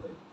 ভাই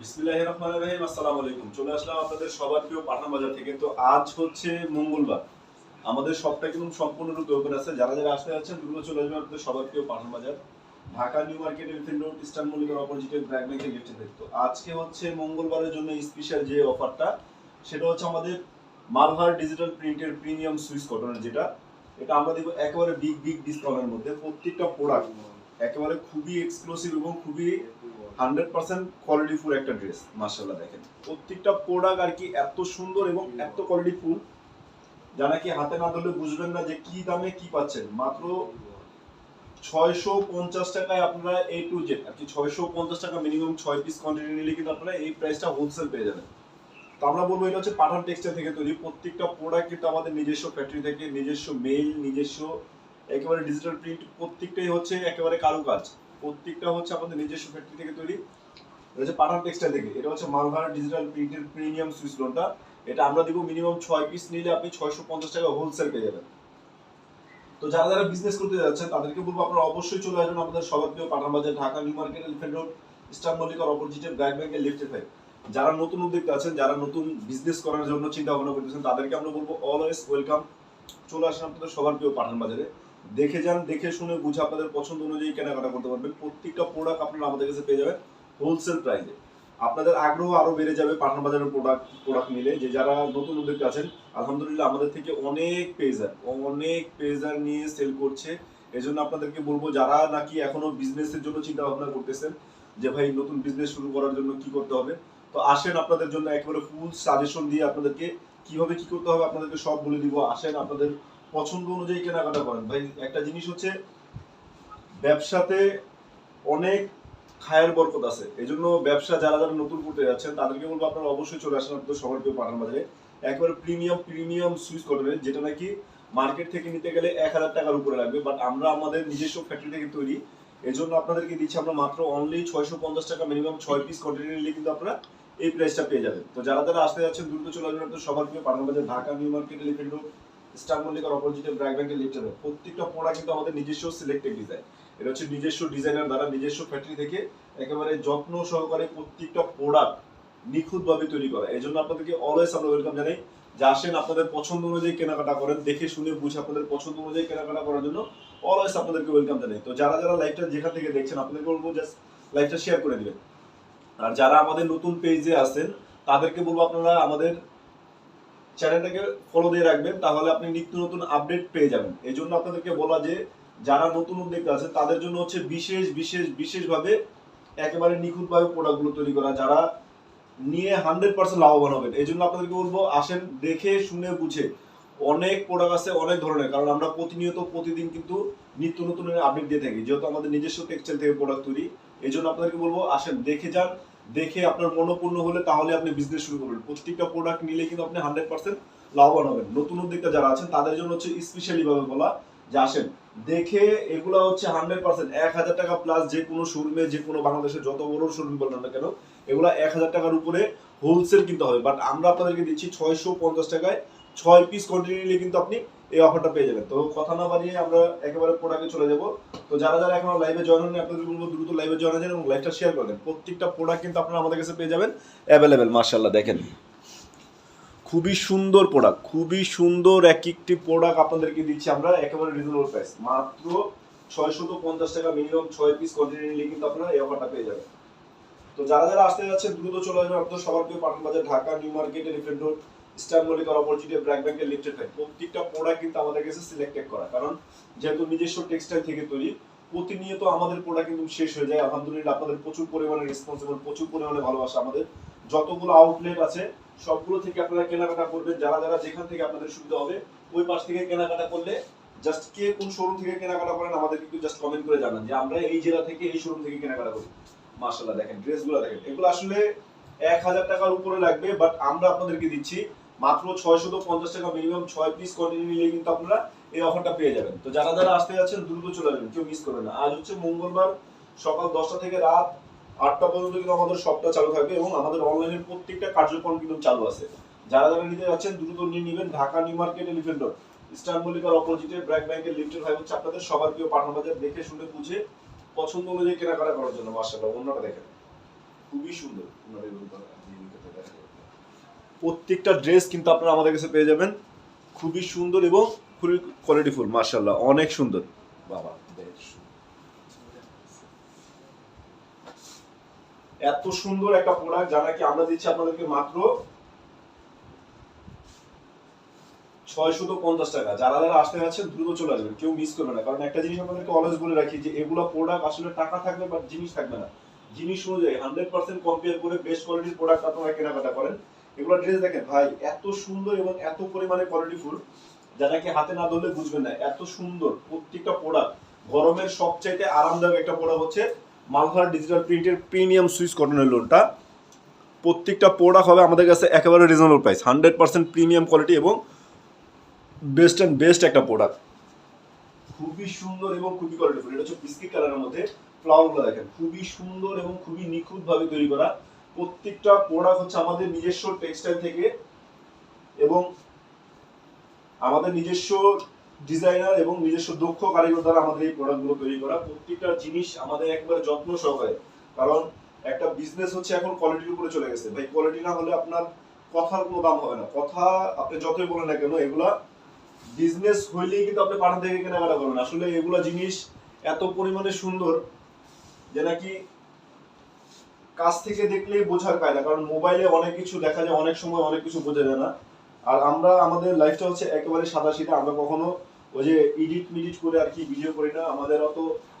বিসমিল্লাহির রহমানির রহিম, আসসালামু আলাইকুম। চলে আসলাম আপনাদের সবার প্রিয় পাঠান বাজার থেকে। তো আজ হচ্ছে মঙ্গলবার। আমাদের সবটা কিন্তু সম্পূর্ণরূপে ওপেন আছে। যারা যারা আসতে যাচ্ছেন, দ্রুত চলে আসবেন আপনাদের সবার প্রিয় Pathan Bazar. Dhaka New Market, Elephant Road, Eastern মল্লিকার অপোজিটে ব্র্যাক ব্যাংকের গেটে দেখতো। আজকে হচ্ছে মঙ্গলবারের জন্য স্পেশাল যে অফারটা সেটা হচ্ছে আমাদের মালভার ডিজিটাল প্রিন্টের প্রিমিয়াম সুইস কটনের যেটা। এটা আমরা দেখব একেবারে বিগ বিগ ডিসকাউন্টের মধ্যে। প্রত্যেকটা প্রোডাক্ট একেবারে খুবই এক্সক্লুসিভ এবং খুবই হান্ড্রেড পার্সেন্ট কোয়ালিটি ফুল একটা ড্রেস মার্শাল্লাহ দেখেন। প্রত্যেকটা প্রোডাক্ট আর কি এত সুন্দর এবং এত কোয়ালিটি ফুল যা নাকি হাতে না ধরলে বুঝবেন না যে কি দামে কি পাচ্ছেন। মাত্র ছয়শো পঞ্চাশ টাকায় আপনারা এ টু জেড আর কি ছয়শো পঞ্চাশ টাকা মিনিমাম ছয় পিস কোয়ান্টিটি নিলে কিন্তু আপনারা এই প্রাইসটা হোলসেল পেয়ে যাবেন। তো আমরা বলব এটা হচ্ছে পাঠান টেক্সটাইল থেকে তৈরি। প্রত্যেকটা প্রোডাক্ট কিন্তু আমাদের নিজস্ব ফ্যাক্টরি থেকে, নিজস্ব মেইল নিজস্ব একেবারে ডিজিটাল প্রিন্ট প্রত্যেকটাই হচ্ছে একেবারে কারুকাজ। প্রত্যেকটা হচ্ছে আমাদের নিজস্ব ফ্যাক্টরি থেকে তৈরি। হচ্ছে পাঠান টেক্সটাইল থেকে। এটা হচ্ছে মালভার ডিজিটাল প্রিন্টের প্রিমিয়াম সুইচ লোনটা এটা আমরা দিব মিনিমাম ছয় পিস নিলে আপনি ছয়শো পঞ্চাশ টাকা হোলসেল পেয়ে যাবেন। তো যারা যারা বিজনেস করতে যাচ্ছেন, তাদেরকে বলব আপনারা অবশ্যই চলে আসবেন আমাদের সবার প্রিয় Pathan Bazar, Dhaka New Market Elephant Road Eastern মল্লিকার অপোজিটে ব্র্যাক ব্যাংকের লিফটে থাকে যারা নতুন উদ্যোক্তা আছেন, যারা নতুন বিজনেস করার জন্য চিন্তা ভাবনা করতেছেন, তাদেরকে আমরা বলব অলওয়েজ ওয়েলকাম চলে আসেন আপনাদের সবার প্রিয় পাঠান বাজারে। দেখে যান, দেখে শুনে বুঝে আপনাদের পছন্দ অনুযায়ী কেনাকাটা করতে পারবেন। প্রত্যেকটা প্রোডাক্ট আপনারা আমাদের কাছে পেয়ে যাবেন হোলসেল প্রাইসে আপনাদের আগ্রহ আরও বেড়ে যাবে পাঠান বাজারের প্রোডাক্ট প্রোডাক্ট নিলে। যে যারা নতুন উদ্যোক্তা আছেন, আলহামদুলিল্লাহ আমাদের থেকে অনেক পেজার অনেক পেজার নিয়ে সেল করছে। এই জন্য আপনাদেরকে বলব, যারা নাকি এখনও বিজনেসের জন্য চিন্তা ভাবনা করতেছেন, যে ভাই নতুন বিজনেস শুরু করার জন্য কি করতে হবে, তো আসেন আপনাদের জন্য একেবারে ফুল সাজেশন দিয়ে আপনাদেরকে কীভাবে কি করতে হবে আপনাদেরকে সব বলে দিব। আসেন আপনাদের পছন্দ অনুযায়ী কেনাকাটা করেন। ভাই, একটা জিনিস হচ্ছে, ব্যবসাতে অনেক খায়ের বরকত আছে। এই জন্য ব্যবসা যারা যারা নতুন করতে যাচ্ছেন, তাদেরকে বলব আপনারা অবশ্যই চলে আসেন আপনাদের সবার প্রিয় পাঠান বাজারে। একবারে প্রিমিয়াম প্রিমিয়াম সুইচ কটনের যেটা নাকি মার্কেট থেকে নিতে গেলে এক হাজার টাকার উপরে লাগবে। বাট আমরা আমাদের নিজস্ব ফ্যাক্টরি থেকে তৈরি। এই জন্য আপনাদেরকে দিচ্ছি আমরা মাত্র অনলি ছয়শো পঞ্চাশ টাকা মিনিমাম ছয় পিস কোয়ান্টিটি নিলে কিন্তু আপনারা এই প্রাইসটা পেয়ে যাবেন। তো যারা যারা আসতে যাচ্ছেন, দ্রুত চলে আসবেন আপনাদের সবার প্রিয় Pathan Bazar, Dhaka, New Market Elephant Road star অপোজিটে ব্র্যাক ব্যাংকের লিফটে প্রত্যেকটা প্রোডাক্ট কিন্তু আমাদের নিজস্ব সিলেক্টেড ডিজাইন এটা হচ্ছে নিজস্ব ডিজাইনার দ্বারা নিজস্ব ফ্যাক্টরি থেকে একেবারে যত্ন সহকারে প্রত্যেকটা প্রোডাক্ট নিখুঁতভাবে তৈরি করা। এই জন্য আপনাদেরকে অলওয়েজ আমরা ওয়েলকাম জানাই। যে আসেন আপনাদের পছন্দ অনুযায়ী কেনাকাটা করেন, দেখে শুনে বুঝে আপনাদের পছন্দ অনুযায়ী কেনাকাটা করার জন্য অলওয়েজ আপনাদেরকে ওয়েলকাম জানাই। তো যারা যারা লাইভটা যেখান থেকে দেখছেন, আপনাদেরকে বলব জাস্ট লাইভটা শেয়ার করে দিবেন। আর যারা আমাদের নতুন পেজে আছেন, তাদেরকে বলব আপনারা আমাদের চ্যানেলটাকে ফলো দিয়ে রাখবেন, তাহলে আপনি নিত্য নতুন আপডেট পেয়ে যাবেন। এই জন্য আপনাদেরকে বলা যে, যারা নতুন উদ্যোক্তা আছে, তাদের জন্য হচ্ছে বিশেষ বিশেষ, বিশেষভাবে একেবারে নিখুঁতভাবে প্রোডাক্টগুলো তৈরি করা, যারা নিয়ে হান্ড্রেড পার্সেন্ট লাভবান হবেন। এই জন্য আপনাদেরকে বলব, আসেন, দেখে, শুনে, বুঝে। অনেক প্রোডাক্ট আছে, অনেক ধরনের, কারণ আমরা প্রতিনিয়ত, প্রতিদিন কিন্তু নিত্য নতুন আপডেট দিয়ে থাকি। যেহেতু আমাদের নিজস্ব টেক্সটাইল থেকে প্রোডাক্ট তৈরি, এই জন্য আপনাদেরকে বলব, আসেন, দেখে যান দেখে আপনার মনোপূর্ণ হলে তাহলে আপনি বিজনেস শুরু করবেন। প্রত্যেকটা প্রোডাক্ট নিলে কিন্তু আপনি হান্ড্রেড পার্সেন্ট লাভবান হবেন। নতুন উদ্যোক্তা যারা আছেন, তাদের জন্য হচ্ছে স্পেশালি ভাবে বলা যে আসেন, দেখে এগুলা হচ্ছে হান্ড্রেড পার্সেন্ট এক হাজার টাকা প্লাস যে কোনো শোরুমে যে কোনো বাংলাদেশের যত বড় শোরুম বলেন না কেন, এগুলা এক হাজার টাকার উপরে হোলসেল কিনতে হবে। বাট আমরা আপনাদেরকে দিচ্ছি ছয়শো পঞ্চাশ টাকায় ছয় পিস কোয়ান্টিটি নিলে কিন্তু আপনি এই অফারটা পেয়ে যাবেন। তো কথা না বাড়িয়ে আমরা একেবারে প্রোডাক্টে চলে যাব। তো যারা যারা এখন লাইভে জয়েন হন আপনাদের বলব দ্রুত লাইভে জয়েন হয়ে যান এবং লাইভটা শেয়ার করে দেন। প্রত্যেকটা প্রোডাক্ট কিন্তু আপনারা আমাদের কাছে পেয়ে যাবেন। অ্যাভেলেবেল মার্শাল্লাহ দেখেন। খুবই সুন্দর প্রোডাক্ট খুবই সুন্দর এক একটি প্রোডাক্ট আপনাদেরকে দিচ্ছি আমরা, একেবারে রিজনেবল প্রাইস মাত্র ছয়শত পঞ্চাশ টাকা মিনিমাম ছয় পিস কোয়ান্টিটি নিলে কিন্তু আপনারা এই অফারটা পেয়ে যাবেন। তো যারা যারা আসতে যাচ্ছে দ্রুত চলে আসবেন। আপনাদের সবার প্রিয় Pathan Bazar Dhaka, New Market Elephant Road. Opportunity BRAC ব্যাংকের থাকে প্রত্যেকটা প্রোডাক্ট কিন্তু আমাদের কাছে সিলেক্টেড করা। কারণ যেহেতু নিজস্ব টেক্সটাইল থেকে তৈরি, প্রতিনিয়ত আমাদের প্রোডাক্ট কিন্তু শেষ হয়ে যায়। আলহামদুলিল্লাহ, আপনাদের প্রচুর পরিমাণে রেসপন্স এবং প্রচুর পরিমাণে ভালোবাসা আমাদের। যতগুলো আউটলেট আছে, সবগুলো থেকে আপনারা কেনাকাটা করবেন। যারা যারা যেখান থেকে আপনাদের সুবিধা হবে, ওই পাশ থেকে কেনাকাটা করলে জাস্ট কে কোন শোরুম থেকে কেনাকাটা করেন আমাদের কিন্তু জাস্ট কমেন্ট করে জানান যে আমরা এই জেলা থেকে এই শোরুম থেকে কেনাকাটা করি। মার্শাল্লাহ দেখেন ড্রেসগুলো দেখেন। এগুলো আসলে এক হাজার টাকার উপরে লাগবে বাট আমরা আপনাদেরকে দিচ্ছি মাত্র ছয়শত পঞ্চাশ টাকা মিনিমাম ছয় পিস কন্টিনিউ নিলে কিন্তু আপনারা এই অফারটা পেয়ে যাবেন। তো যারা যারা আসতে যাচ্ছেন, দ্রুত চলে যাবেন কেউ মিস করবেন না। আজ হচ্ছে মঙ্গলবার, সকাল দশটা থেকে রাত আটটা পর্যন্ত কিন্তু আমাদের শপটা চালু থাকবে এবং আমাদের অনলাইনের প্রত্যেকটা কার্যক্রম কিন্তু চালু আছে। যারা যারা নিতে যাচ্ছেন, দ্রুত নিয়ে নেবেন Dhaka New Market Elephant Road Eastern মল্লিকার অপোজিটে ব্র্যাক ব্যাংকের লিফটের ভাই হচ্ছে আপনাদের সবার প্রিয় পাঠান বাজার। দেখে, শুনে, বুঝে, পছন্দ অনুযায়ী কেনাকাটা করার জন্য মার্শাল্লাহ অন্যটা দেখেন। খুবই সুন্দর ওনার এই রূপটা আপনি এই রূপটা দেখেন। প্রত্যেকটা ড্রেস কিন্তু আপনারা আমাদের কাছে পেয়ে যাবেন। খুবই সুন্দর এবং খুবই কোয়ালিটিফুল মার্শাল্লাহ অনেক সুন্দর। বাবা এত সুন্দর একটা প্রোডাক্ট যা নাকি আমরা দিচ্ছি আপনাদেরকে মাত্র ছয়শত পঞ্চাশ টাকা। যারা যারা আসতে যাচ্ছেন, দ্রুত চলে আসবেন, কেউ মিস করবে না। কারণ একটা জিনিস আপনাদেরকে অলওয়েজ বলে রাখি যে, এগুলো প্রোডাক্ট আসলে টাকা থাকবে বাট জিনিস থাকবে না। জিনিস অনুযায়ী হান্ড্রেড পার্সেন্ট কম্পেয়ার করে বেস্ট কোয়ালিটির প্রোডাক্ট আপনারা কেনাকাটা করেন। এগুলো ড্রেস দেখেন, ভাই, এত সুন্দর এবং এত পরিমাণে কোয়ালিটিফুল যা নাকি হাতে না ধরলে বুঝবেন না, এত সুন্দর প্রত্যেকটা প্রোডাক্ট গরমের সবচাইতে আরামদায়ক একটা প্রোডাক্ট হচ্ছে মালহার ডিজিটাল প্রিন্টের প্রিমিয়াম সুইস কটনের লোনটা প্রত্যেকটা প্রোডাক্ট হবে আমাদের কাছে একেবারে reasonable price hundred percent premium quality এবং বেস্ট অ্যান্ড বেস্ট একটা প্রোডাক্ট খুবই সুন্দর এবং খুবই কোয়ালিটিফুল এটা হচ্ছে বিস্কিট কালারের মধ্যে ফ্লাওয়ারগুলো দেখেন, খুবই সুন্দর এবং খুবই নিখুঁতভাবে তৈরি করা প্রত্যেকটা প্রোডাক্ট হচ্ছে আমাদের নিজস্ব টেক্সটাইল থেকে এবং আমাদের নিজস্ব ডিজাইনার এবং নিজস্ব দক্ষ কারিগর দ্বারা আমাদের এই প্রোডাক্টগুলো তৈরি করা। প্রত্যেকটা জিনিস আমাদের একবারে যত্ন সহকারে। কারণ একটা বিজনেস হচ্ছে এখন কোয়ালিটির উপরে চলে গেছে। ভাই কোয়ালিটি না হলে আপনার কথার কোনো দাম হবে না। কথা আপনি যতই বলেন না কেন, এগুলা বিজনেস হইলেই কিন্তু আপনি পাঠান থেকে কেনাকাটা করবেন। আসলে এগুলা জিনিস এত পরিমাণে সুন্দর যে নাকি কাছ থেকে দেখলেই বোঝার পায় না, কারণ মোবাইলে অনেক কিছু দেখা যায়, অনেক সময় অনেক কিছু বোঝা যায় না। আর আমরা, আমাদের লাইফটা হচ্ছে একেবারে সাদা সিধা আমরা কখনো ওই যে এডিট মিডিট করে আর কি ভিডিও করি না, আমাদের অত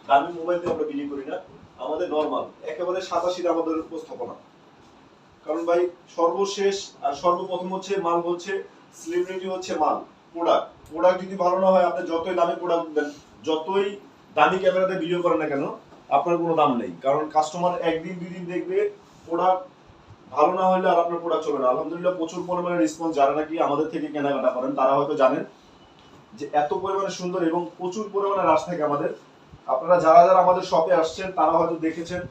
দামি মোবাইল দিয়ে আমরা ভিডিও করি না, আমাদের নর্মাল একেবারে সাদা সিধা আমাদের উপস্থাপনা। কারণ ভাই, সর্বশেষ আর সর্বপ্রথম হচ্ছে মাল হচ্ছে সেলিব্রিটি হচ্ছে মাল প্রোডাক্ট প্রোডাক্ট যদি ভালো না হয়, আপনি যতই দামি প্রোডাক্ট দেন, যতই দামি ক্যামেরাতে ভিডিও করেন না কেন আপনার কোনো দাম নেই। কারণ কাস্টমার একদিন দুই দিন দেখবে প্রোডাক্ট ভালো না হলে আর আপনার প্রোডাক্ট চলে না। আলহামদুলিল্লাহ প্রচুর পরিমাণে রেসপন্স যারা নাকি আমাদের থেকে কেনাকাটা করেন, তারা হয়তো জানেন যে এত পরিমাণে সুন্দর এবং প্রচুর পরিমাণে রাশ থাকে আমাদের। আপনারা যারা যারা আমাদের শপে আসছেন, তারা হয়তো দেখেছেন।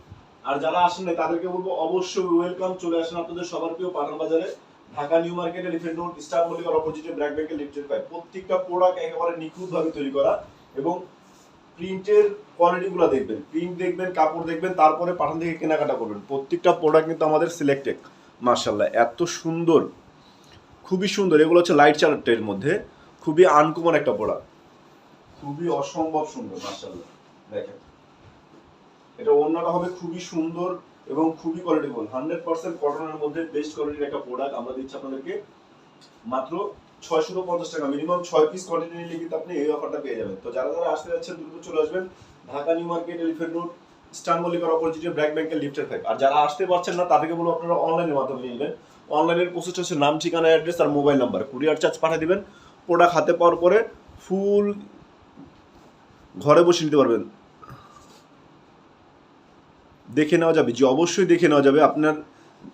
আর যারা আসেন না তাদেরকে বলব অবশ্যই ওয়েলকাম চলে আসেন আপনাদের সবার প্রিয় পাঠান বাজারে। Dhaka new market elephant road star মল্লিকার অপোজিটে ব্র্যাক ব্যাংকের লিফটেড পাই প্রত্যেকটা প্রোডাক্ট একেবারে নিখুঁতভাবে তৈরি করা এবং প্রিন্টের কোয়ালিটি গুলো দেখবেন। প্রিন্ট দেখবেন, কাপড় দেখবেন, তারপরে পাঠান থেকে কেনাকাটা করবেন। প্রত্যেকটা প্রোডাক্ট কিন্তু আমাদের সিলেক্টেড মার্শাল্লাহ এত সুন্দর, খুবই সুন্দর। এগুলো হচ্ছে লাইট চার্টের মধ্যে। খুবই আনকমন একটা প্রোডাক্ট খুবই অসম্ভব সুন্দর মার্শাল্লাহ দেখেন। এটা অন্যটা হবে খুবই সুন্দর এবং খুবই কোয়ালিটিফুল হান্ড্রেড পার্সেন্ট কটনের মধ্যে বেস্ট কোয়ালিটির একটা প্রোডাক্ট আমরা দিচ্ছি আপনাদেরকে মাত্র ছয়শো পঞ্চাশ টাকা মিনিমাম ছয় পিস কোয়ান্টিটি নিলে কিন্তু আপনি এই অফারটা পেয়ে যাবেন। তো যারা যারা আসতে যাচ্ছেন, দ্রুত চলে আসবেন। Dhaka new market elephant road star মল্লিকার অপোজিটে ব্র্যাক ব্যাংকের লিফটের ফাইভ আর যারা আসতে পারছেন না, তাদেরকে বলব আপনারা অনলাইনের মাধ্যমে নেবেন। অনলাইনের প্রসেস হচ্ছে নাম, ঠিকানা অ্যাড্রেস আর মোবাইল নাম্বার কুরিয়ার চার্জ পাঠিয়ে দিবেন। প্রোডাক্ট হাতে পাওয়ার পরে ফুল ঘরে বসে নিতে পারবেন। দেখে নেওয়া যাবে, যে অবশ্যই দেখে নেওয়া যাবে আপনার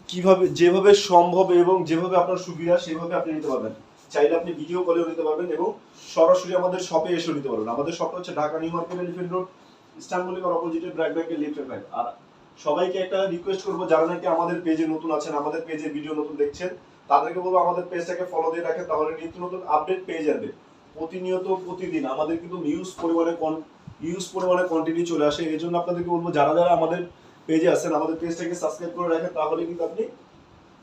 কীভাবে, যেভাবে সম্ভব এবং যেভাবে আপনার সুবিধা, সেভাবে আপনি নিতে পারবেন। চাইলে আপনি ভিডিও কলেও নিতে পারবেন এবং সরাসরি আমাদের শপে এসে নিতে পারবেন। আমাদের শপটা হচ্ছে Dhaka new market elephant road ইস্টানবুলিকার অপোজিটে ব্র্যাক ব্যাংকের লিফটের ফাইভ আর সবাইকে একটা রিকোয়েস্ট করব, যারা নাকি আমাদের পেজে নতুন আছেন, আমাদের পেজে ভিডিও নতুন দেখছেন, তাদেরকে বলব আমাদের পেজটাকে ফলো দিয়ে রাখেন, তাহলে নিত্য নতুন আপডেট পেয়ে যাবে। প্রতিনিয়ত, প্রতিদিন আমাদের কিন্তু নিউজ পরিমাণে ইউজ পরিমাণে কন্টিনিউ চলে আসে। এই জন্য আপনাদেরকে বলব, যারা যারা আমাদের পেজে আছেন, আমাদের পেজটাকে সাবস্ক্রাইব করে রাখেন, তাহলে কিন্তু আপনি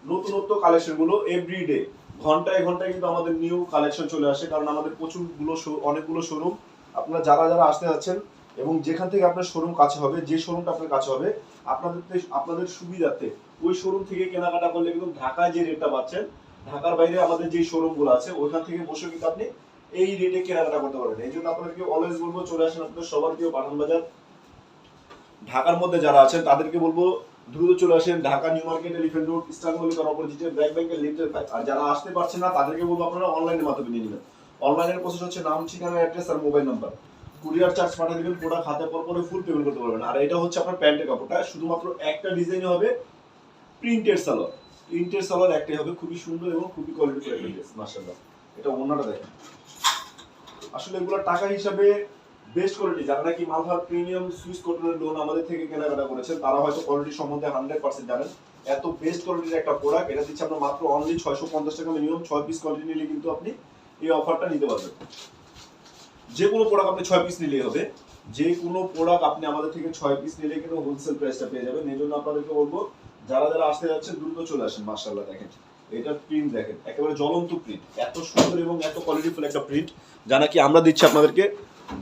নতুনত্ব কালেকশনগুলো এভরিডে ঘন্টায় ঘন্টায় কিন্তু আমাদের নিউ কালেকশন চলে আসে, কারণ আমাদের প্রচুরগুলো অনেকগুলো শোরুম আপনারা যারা যারা আসতে যাচ্ছেন এবং যেখান থেকে আপনার শোরুম কাছে হবে, যে শোরুমটা আপনার কাছে হবে, আপনাদের আপনাদের সুবিধাতে ওই শোরুম থেকে কেনাকাটা করলে কিন্তু ঢাকায় যে রেটটা পাচ্ছেন, ঢাকার বাইরে আমাদের যে শোরুমগুলো আছে, ওইখান থেকে বসে কিন্তু আপনি এই রেটে কেনাকাটা করতে পারবেন। এই জন্য আপনাদেরকে অলওয়েজ বলব, চলে আসেন আপনাদের সবার প্রিয় পাঠান বাজার। ঢাকার মধ্যে যারা আছেন, তাদেরকে বলব দ্রুত চলে আসেন Dhaka new market elephant road eastern মল্লিকার অপোজিটে, ব্র্যাক ব্যাংকের লিফটের ফাইভ আর যারা আসতে পারছেন না, তাদেরকে বলব আপনারা অনলাইনের মাধ্যমে নিয়ে নেবেন। অনলাইনের প্রসেস হচ্ছে নাম, ঠিকানা অ্যাড্রেস আর মোবাইল নাম্বার কুরিয়ার চার্জ পাঠিয়ে দিবেন প্রোডাক্ট হাতে পর পরে ফুল পেমেন্ট করতে পারবেন। আর এটা হচ্ছে আপনার প্যান্টের কাপড়টা শুধুমাত্র একটা ডিজাইন হবে প্রিন্টেড সালোয়ার প্রিন্টেড সালোয়ার একটাই হবে, খুবই সুন্দর এবং খুবই কোয়ালিটি একটা ড্রেস মাশাআল্লাহ। এটা অন্যটা দেখেন। আসলে এগুলো টাকা হিসাবে বেস্ট কোয়ালিটি যারা নাকি মালহার প্রিমিয়াম সুইস কটনের লোন আমাদের থেকে কেনাকাটা করেছেন, তারা হয়তো কোয়ালিটি সম্বন্ধে হান্ড্রেড পার্সেন্ট জানেন। এত বেস্ট কোয়ালিটির একটা প্রোডাক্ট এটা দিচ্ছে আমরা মাত্র অনলি ছয়শো পঞ্চাশ টাকা মিনিমাম ছয় পিস কোয়ালিটি নিলে কিন্তু আপনি এই অফারটা নিতে পারবেন। যে কোনো প্রোডাক্ট আপনি ছয় পিস নিলেই হবে। যে কোনো প্রোডাক্ট আপনি আমাদের থেকে ছয় পিস নিলে কিন্তু হোলসেল প্রাইসটা পেয়ে যাবেন। এই জন্য আপনাদেরকে বলব, যারা যারা আসতে যাচ্ছেন, দ্রুত চলে আসেন মার্শাল্লাহ দেখেন। এটার প্রিন্ট দেখেন, একেবারে জ্বলন্ত প্রিন্ট এত সুন্দর এবং এত কোয়ালিটিফুল একটা প্রিন্ট যা নাকি আমরা দিচ্ছি আপনাদেরকে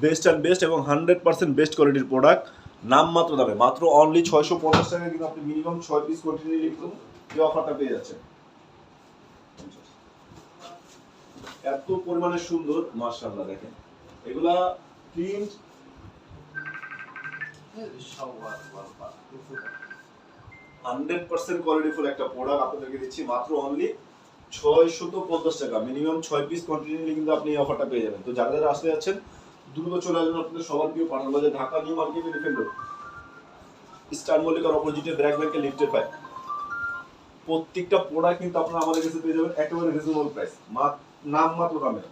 বেস্ট অ্যান্ড বেস্ট এবং হান্ড্রেড পার্সেন্ট বেস্ট কোয়ালিটির প্রোডাক্ট নাম মাত্র দামে, মাত্র অনলি ছয়শো পঞ্চাশ টাকা কিন্তু আপনি মিনিমাম ছয় পিস কোয়ালিটি নিলে কিন্তু এই অফারটা পেয়ে যাচ্ছেন। এত পরিমাণে সুন্দর মার্শাল্লাহ দেখেন। এগুলা প্রিন্ট হান্ড্রেড পার্সেন্ট কোয়ালিটিফুল একটা প্রোডাক্ট আপনাদেরকে দিচ্ছি, মাত্র অনলি ছয়শত পঞ্চাশ টাকা। মিনিমাম ছয় পিস কোয়ান্টিটি কিন্তু আপনি এই অফারটা পেয়ে যাবেন। তো যারা যারা আসতে যাচ্ছেন দ্রুত চলে আসবেন আপনাদের সবার প্রিয় পাঠান বাজার, Dhaka, new market road star মল্লিকার অপোজিটে ব্র্যাক ব্যাংকের লিফটের পায় প্রত্যেকটা প্রোডাক্ট কিন্তু আপনারা আমাদের কাছে পেয়ে যাবেন একেবারে রিজনেবল প্রাইস নাম মাত্র দামে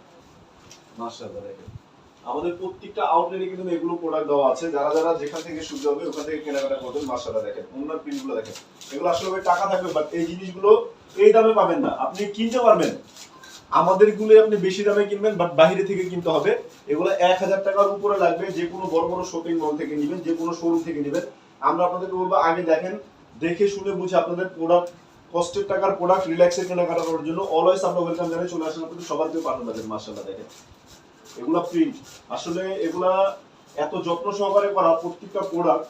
মাশাআল্লাহ আমাদের প্রত্যেকটা আউটলেটে কিন্তু এগুলো প্রোডাক্ট দেওয়া আছে। যারা যারা যেখান থেকে সুবিধা হবে ওখান থেকে কেনাকাটা করবেন। মাশাআল্লাহ, দেখেন। অন্যান্য প্রিন্টগুলো দেখেন। এগুলো আসলে টাকা থাকবে বাট এই জিনিসগুলো এই দামে পাবেন না। আপনি কিনতে পারবেন। আমাদেরগুলো আপনি বেশি দামে কিনবেন বাট বাইরে থেকে কিনতে হবে। এগুলো এক হাজার টাকার উপরে লাগবে, যে কোনো বড় বড় শপিং মল থেকে নেবেন, যে কোনো শোরুম থেকে নেবেন। আমরা আপনাদেরকে বলব, আগে দেখেন, দেখে শুনে বুঝে আপনাদের প্রোডাক্ট কষ্টের টাকার প্রোডাক্ট রিল্যাক্সের কেনাকাটা করার জন্য অলওয়েজ আমরা ওয়েলকাম জানাই চলে আসেন আপনাদের সবার কেউ পাঠানো যাবেন মার্শাল্লাহ দেখেন। এগুলা প্রিন্ট আসলে এগুলা এত যত্ন সহকারে করা প্রত্যেকটা প্রোডাক্ট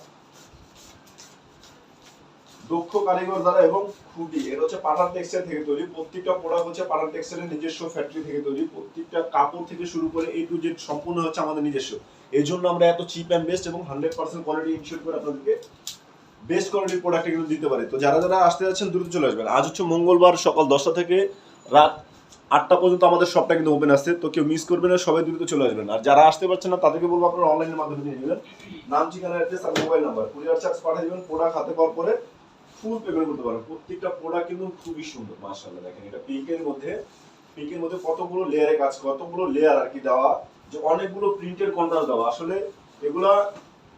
দক্ষ কারিগর দ্বারা এবং খুবই। এটা হচ্ছে পাটার টেক্সটাইল থেকে তৈরি। প্রত্যেকটা প্রোডাক্ট হচ্ছে পাঠান টেক্সটাইলের নিজস্ব ফ্যাক্টরি থেকে তৈরি। প্রত্যেকটা কাপড় থেকে শুরু করে এই টু জেড সম্পূর্ণ হচ্ছে আমাদের নিজস্ব। এই জন্য আমরা এত চিপ অ্যান্ড বেস্ট এবং হান্ড্রেড পার্সেন্ট কোয়ালিটি ইনশিওর করে আপনাদেরকে বেস্ট কোয়ালিটির প্রোডাক্ট কিন্তু দিতে পারে। তো যারা যারা আসতে যাচ্ছেন, দ্রুত চলে আসবেন। আজ হচ্ছে মঙ্গলবার সকাল দশটা থেকে রাত আটটা পর্যন্ত আমাদের শপটা কিন্তু ওপেন আছে। তো কেউ মিস করবেন না, সবাই দ্রুত চলে আসবেন। আর যারা আসতে পারছেন না, তাদেরকে বলব আপনারা অনলাইনের মাধ্যমে নিয়ে নেবেন নাম, ঠিকানা অ্যাড্রেস আর মোবাইল নাম্বার কুরিয়ার চার্জ পাঠিয়ে দেবেন প্রোডাক্ট হাতে পাওয়ার পরে ফুল পেমেন্ট করতে পারেন প্রত্যেকটা প্রোডাক্ট কিন্তু খুবই সুন্দর, মাশাআল্লাহ দেখেন এটা পিঙ্কের মধ্যে পিঙ্কের মধ্যে কতগুলো লেয়ারে কাজ কতগুলো লেয়ার আর কি দেওয়া, যে অনেকগুলো প্রিন্টের কন্ট্রাস্ট দেওয়া। আসলে এগুলা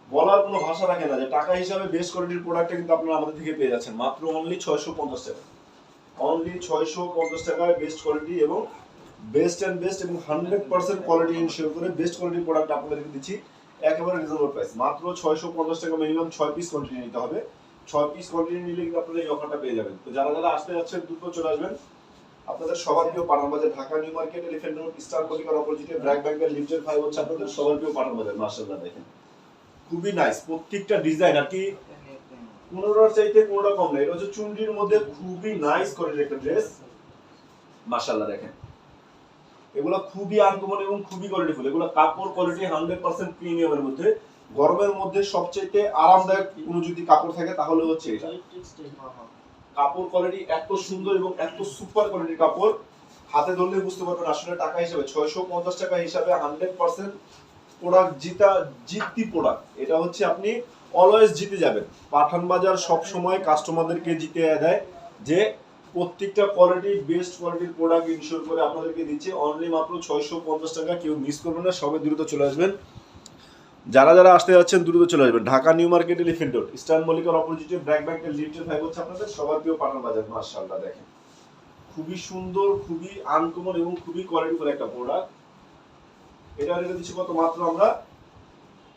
বলার কোনো ভাষা রাখে না, যে টাকা হিসাবে বেস্ট কোয়ালিটির প্রোডাক্টটা কিন্তু আপনারা আমাদের থেকে পেয়ে যাচ্ছেন। মাত্র অনলি ছয়শো পঞ্চাশ টাকা। অনলি ছয়শো পঞ্চাশ টাকায় বেস্ট কোয়ালিটি এবং বেস্ট অ্যান্ড বেস্ট এবং হান্ড্রেড পার্সেন্ট কোয়ালিটি ইনশিওর করে বেস্ট কোয়ালিটির প্রোডাক্ট আপনাদেরকে দিচ্ছি। একেবারে রিজনেবল প্রাইস মাত্র ছয়শো পঞ্চাশ টাকা মিনিমাম ছয় পিস কোয়ান্টিটি নিতে হবে। ছয় পিস কোয়ান্টিটি নিলে কিন্তু আপনারা এই অফারটা পেয়ে যাবেন। তো যারা যারা আসতে যাচ্ছেন, দ্রুত চলে আসবেন। আপনাদের সবার প্রিয় পাঠান বাজার, Dhaka, new market elephant road star পলিকার অপোজিটে ব্র্যাক ব্যাংকের লিফটের ফাইভ হচ্ছে আপনাদের সবার প্রিয় পাঠান বাজার মার্শাল্লাহ দেখেন। খুবই নাইস প্রত্যেকটা ডিজাইন আর কি পনেরোর চাইতে কোনোটা কম না, এটা হচ্ছে চুন্ডির মধ্যে খুবই নাইস কোয়ালিটির একটা ড্রেস মাশাল্লাহ দেখেন। এগুলো খুবই আনকমন এবং খুবই কোয়ালিটিফুল এগুলো কাপড় কোয়ালিটি হান্ড্রেড পার্সেন্ট প্রিমিয়ামের মধ্যে। গরমের মধ্যে সবচেয়ে আরামদায়ক কোনো যদি কাপড় থাকে, তাহলে হচ্ছে এটা। কাপড় কোয়ালিটি এত সুন্দর এবং এত সুপার কোয়ালিটির কাপড়, হাতে ধরলে বুঝতে পারবেন আসলে টাকা হিসাবে। ছয়শো পঞ্চাশ টাকা হিসাবে হান্ড্রেড পার্সেন্ট প্রোডাক্ট জিতা, জিততি প্রোডাক্ট এটা হচ্ছে আপনি অলওয়েজ জিতে যাবেন। পাঠান বাজার সব সময় কাস্টমারদেরকে জিতে দেয়, যে প্রত্যেকটা কোয়ালিটি বেস্ট কোয়ালিটির প্রোডাক্ট ইনশিওর করে আপনাদেরকে দিচ্ছে। অনলি মাত্র ছয়শো পঞ্চাশ টাকা, কেউ মিস করবেন না, সবাই দ্রুত চলে আসবেন। যারা যারা আসতে যাচ্ছেন দ্রুত চলে আসবেন। Dhaka, new market elephant road. Eastern মল্লিকার অপোজিটে ব্র্যাক ব্যাংকের লিফটের ফাইভ হচ্ছে আপনাদের। সবার প্রিয় পাঠান বাজার মার্শাল্লাহ দেখেন। খুবই সুন্দর, খুবই আনকমন এবং খুবই কোয়ালিটিফুল একটা প্রোডাক্ট এটা রেখে দিচ্ছি কত মাত্র আমরা?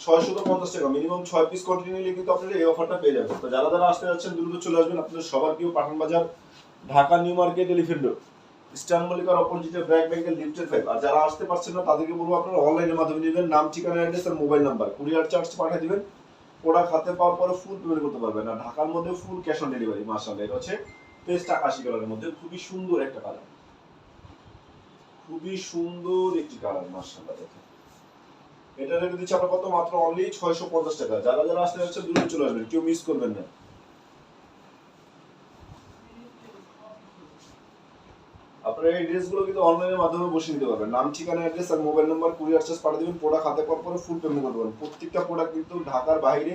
ছয়শত পঞ্চাশ টাকা। মিনিমাম ছয় পিস কোয়ান্টিটি নিলে কিন্তু আপনারা এই অফারটা পেয়ে যাবেন। তো যারা যারা আসতে যাচ্ছেন দ্রুত চলে আসবেন। আপনাদের সবার প্রিয় পাঠান বাজার, Dhaka, new market elephant road. Star মল্লিকার অপোজিটে ব্র্যাক ব্যাংকের লিফটের ফাইভ আর যারা আসতে পারছেন না, তাদেরকে বলব আপনারা অনলাইনের মাধ্যমে নেবেন। নাম, ঠিকানা অ্যাড্রেস আর মোবাইল নাম্বার কুরিয়ার চার্জ পাঠিয়ে দিবেন। প্রোডাক্ট হাতে পাওয়ার পরে ফুল পেমেন্ট করতে পারবেন। আর ঢাকার মধ্যে ফুল ক্যাশ অন ডেলিভারি মার্শাল এটা হচ্ছে পেস্ট আকাশি কালারের মধ্যে। খুবই সুন্দর একটা কালার খুবই সুন্দর একটি কালার মার্শাল্লাহ দেখেন। এটা রেখে দিচ্ছি আপনার কত মাত্র? অনলি ছয়শো পঞ্চাশ টাকা। যারা যারা আসতে যাচ্ছে দূরে চলে আসবেন। কেউ মিস করবেন না। আপনারা এই ড্রেসগুলো কিন্তু অনলাইনের মাধ্যমে বসে নিতে পারবেন। নাম, ঠিকানা অ্যাড্রেস আর মোবাইল নাম্বার কুরিয়ার চার্জ পাঠিয়ে দেবেন প্রোডাক্ট হাতে পাওয়ার পরে ফুল পেমেন্ট করতে পারবেন। প্রত্যেকটা প্রোডাক্ট কিন্তু ঢাকার বাইরে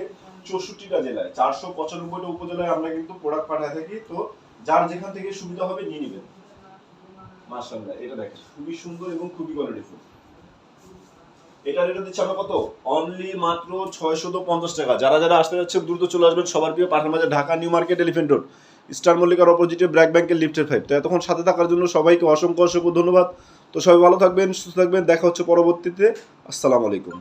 চৌষট্টিটা জেলায়, চারশো পঁচানব্বইটা উপজেলায় আমরা কিন্তু প্রোডাক্ট পাঠিয়ে থাকি। তো যার যেখান থেকে সুবিধা হবে নিয়ে নেবেন। মাশাআল্লাহ, এটা দেখেন, খুবই সুন্দর এবং খুবই কোয়ালিটিফুল এটা রেট দিচ্ছে আমরা কত? অনলি মাত্র ছয়শত পঞ্চাশ টাকা। যারা যারা আসতে যাচ্ছে দ্রুত চলে আসবেন সবার প্রিয় পাঠান বাজার Dhaka new market elephant road star মল্লিকার অপোজিটে ব্র্যাক ব্যাংকের লিফটের ফাইভ তো এতক্ষণ সাথে থাকার জন্য সবাইকে অসংখ্য অসংখ্য ধন্যবাদ। তো সবাই ভালো থাকবেন, সুস্থ থাকবেন। দেখা হচ্ছে পরবর্তীতে। আসসালামু আলাইকুম।